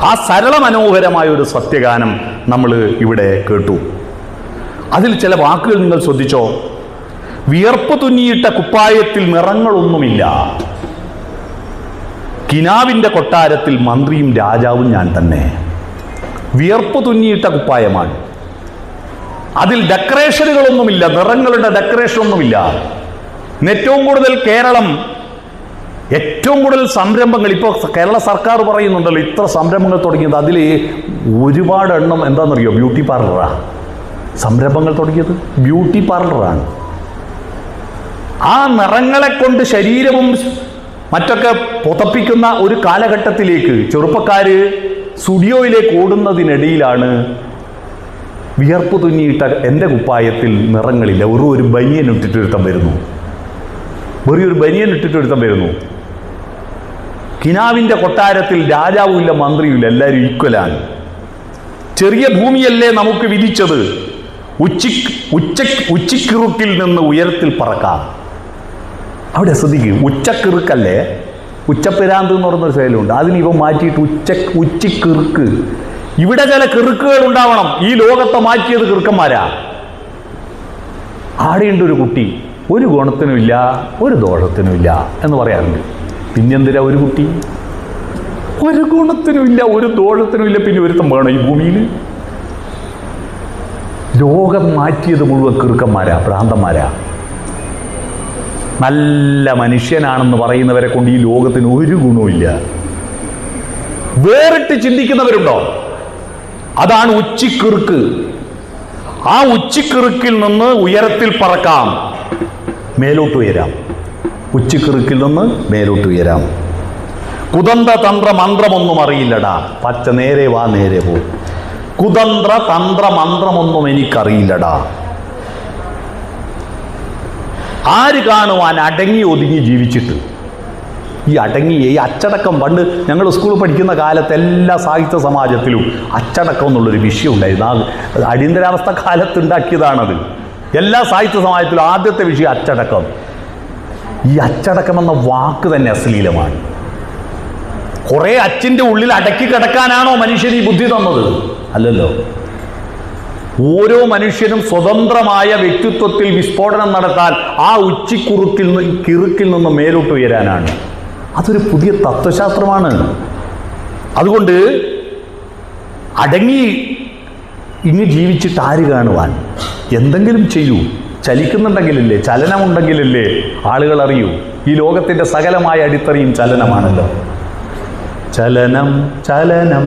ആ സരള മനോഹരമായ ഒരു സത്യഗാനം നമ്മൾ ഇവിടെ കേട്ടു. അതിൽ ചില വാക്കുകൾ നിങ്ങൾ ശ്രദ്ധിച്ചോ? വിയർപ്പ് തുന്നിയിട്ട കുപ്പായത്തിൽ നിറങ്ങളൊന്നുമില്ല. കിനാവിന്റെ കൊട്ടാരത്തിൽ മന്ത്രിയും രാജാവും ഞാൻ തന്നെ. വിയർപ്പ് തുന്നിയിട്ട കുപ്പായമാണ്. അതിൽ ഡെക്കറേഷനുകളൊന്നുമില്ല നിറങ്ങളുടെ ഡെക്കറേഷൻ ഒന്നുമില്ല ഏറ്റവും കൂടുതൽ കേരളം ഏറ്റവും കൂടുതൽ സംരംഭങ്ങൾ ഇപ്പോൾ കേരള സർക്കാർ പറയുന്നുണ്ടല്ലോ ഇത്ര സംരംഭങ്ങൾ തുടങ്ങിയത്. അതിൽ ഒരുപാട് എണ്ണം എന്താണെന്നറിയോ? ബ്യൂട്ടി പാർലറാണ് സംരംഭങ്ങൾ തുടങ്ങിയത് ബ്യൂട്ടി പാർലറാണ്. ആ നിറങ്ങളെ കൊണ്ട് ശരീരവും മറ്റൊക്കെ പുതപ്പിക്കുന്ന ഒരു കാലഘട്ടത്തിലേക്ക് ചെറുപ്പക്കാർ സ്റ്റുഡിയോയിലേക്ക് ഓടുന്നതിനിടയിലാണ് വിയർപ്പ് തുന്നിയിട്ട എന്റെ കുപ്പായത്തിൽ നിറങ്ങളില്ല. വെറും ഒരു ബനിയൻ ഇട്ടിട്ടൊരുത്തം വരുന്നു. വെറിയൊരു ബനിയൻ ഇട്ടിട്ടൊരുത്തം വരുന്നു. കിനാവിന്റെ കൊട്ടാരത്തിൽ രാജാവുമില്ല മന്ത്രിയുമില്ല എല്ലാവരും ഈക്വലാണ്. ചെറിയ ഭൂമിയല്ലേ നമുക്ക് വിധിച്ചത്. ഉച്ചി ഉച്ച ഉച്ചിക്കിറുക്കിൽ നിന്ന് ഉയരത്തിൽ പറക്കാം. അവിടെ ശ്രദ്ധിക്കും ഉച്ചക്കിറുക്കല്ലേ? ഉച്ചപ്പിരാന്ത് എന്ന് പറയുന്നൊരു ശൈലമുണ്ട് അതിന് ഇവ മാറ്റിയിട്ട് ഉച്ച ഉച്ചിക്കിറുക്ക്. ഇവിടെ ചില കിറുക്കുകൾ ഉണ്ടാവണം. ഈ ലോകത്തെ മാറ്റിയത് കിറുക്കന്മാരാ. ആടെയുണ്ട് ഒരു കുട്ടി ഒരു ഗുണത്തിനുമില്ല ഒരു ദോഷത്തിനുമില്ല എന്ന് പറയാറുണ്ട്. പിന്നെന്തിനാ ഒരു കുട്ടി? ഒരു ഗുണത്തിനുമില്ല ഒരു ദോഷത്തിനുമില്ല പിന്നെ ഒരുത്തം വേണം ഈ ഭൂമിയിൽ. ലോകം മാറ്റിയത് മുഴുവൻ കിറുക്കന്മാരാ ഭ്രാന്തന്മാരാ. നല്ല മനുഷ്യനാണെന്ന് പറയുന്നവരെ കൊണ്ട് ഈ ലോകത്തിന് ഒരു ഗുണവുമില്ല വേറിട്ട് ചിന്തിക്കുന്നവരുണ്ടോ? അതാണ് ഉച്ചിക്കിറുക്ക്. ആ ഉച്ചിക്കിറുക്കിൽ നിന്ന് ഉയരത്തിൽ പറക്കാം. മേലോട്ട് ഉയരാം. ഉച്ചിക്കിറുക്കിൽ നിന്ന് മേലോട്ട് ഉയരാം. കുതന്ത്ര തന്ത്ര മന്ത്രമൊന്നും അറിയില്ലടാ. പച്ച നേരെ വാ നേരെ പോ. കുതന്ത്ര തന്ത്ര മന്ത്രമൊന്നും എനിക്കറിയില്ലടാ. ആര് കാണുവാൻ അടങ്ങി ഒതുങ്ങി ജീവിച്ചിട്ട്? ഈ അടങ്ങി ഈ അച്ചടക്കം പണ്ട് ഞങ്ങൾ സ്കൂളിൽ പഠിക്കുന്ന കാലത്ത് എല്ലാ സാഹിത്യ സമാജത്തിലും അച്ചടക്കം എന്നുള്ളൊരു വിഷയം ഉണ്ടായിരുന്നു. ആ അടിയന്തരാവസ്ഥ കാലത്ത് ഉണ്ടാക്കിയതാണത്. എല്ലാ സാഹിത്യ സമാജത്തിലും ആദ്യത്തെ വിഷയം അച്ചടക്കം. ഈ അച്ചടക്കം എന്ന വാക്ക് തന്നെ അശ്ലീലമാണ്. കുറെ അച്ഛന്റെ ഉള്ളിൽ അടക്കി കിടക്കാനാണോ മനുഷ്യൻ ഈ ബുദ്ധി തന്നത്? അല്ലല്ലോ. ഓരോ മനുഷ്യനും സ്വതന്ത്രമായ വ്യക്തിത്വത്തിൽ വിസ്ഫോടനം നടത്താൻ ആ ഉച്ചിക്കുറുക്കിൽ നിന്ന് കിറുക്കിൽ നിന്ന് മേലോട്ട് ഉയരാനാണ്. അതൊരു പുതിയ തത്വശാസ്ത്രമാണ്. അതുകൊണ്ട് അടങ്ങി ഇങ്ങ് ജീവിച്ചിട്ട് ആര് കാണുവാൻ? എന്തെങ്കിലും ചെയ്യൂ. ചലിക്കുന്നുണ്ടെങ്കിലല്ലേ? ചലനമുണ്ടെങ്കിലല്ലേ? ആളുകൾ അറിയൂ ഈ ലോകത്തിന്റെ സകലമായ അടിത്തറയും ചലനമാണല്ലോ. ചലനം ചലനം.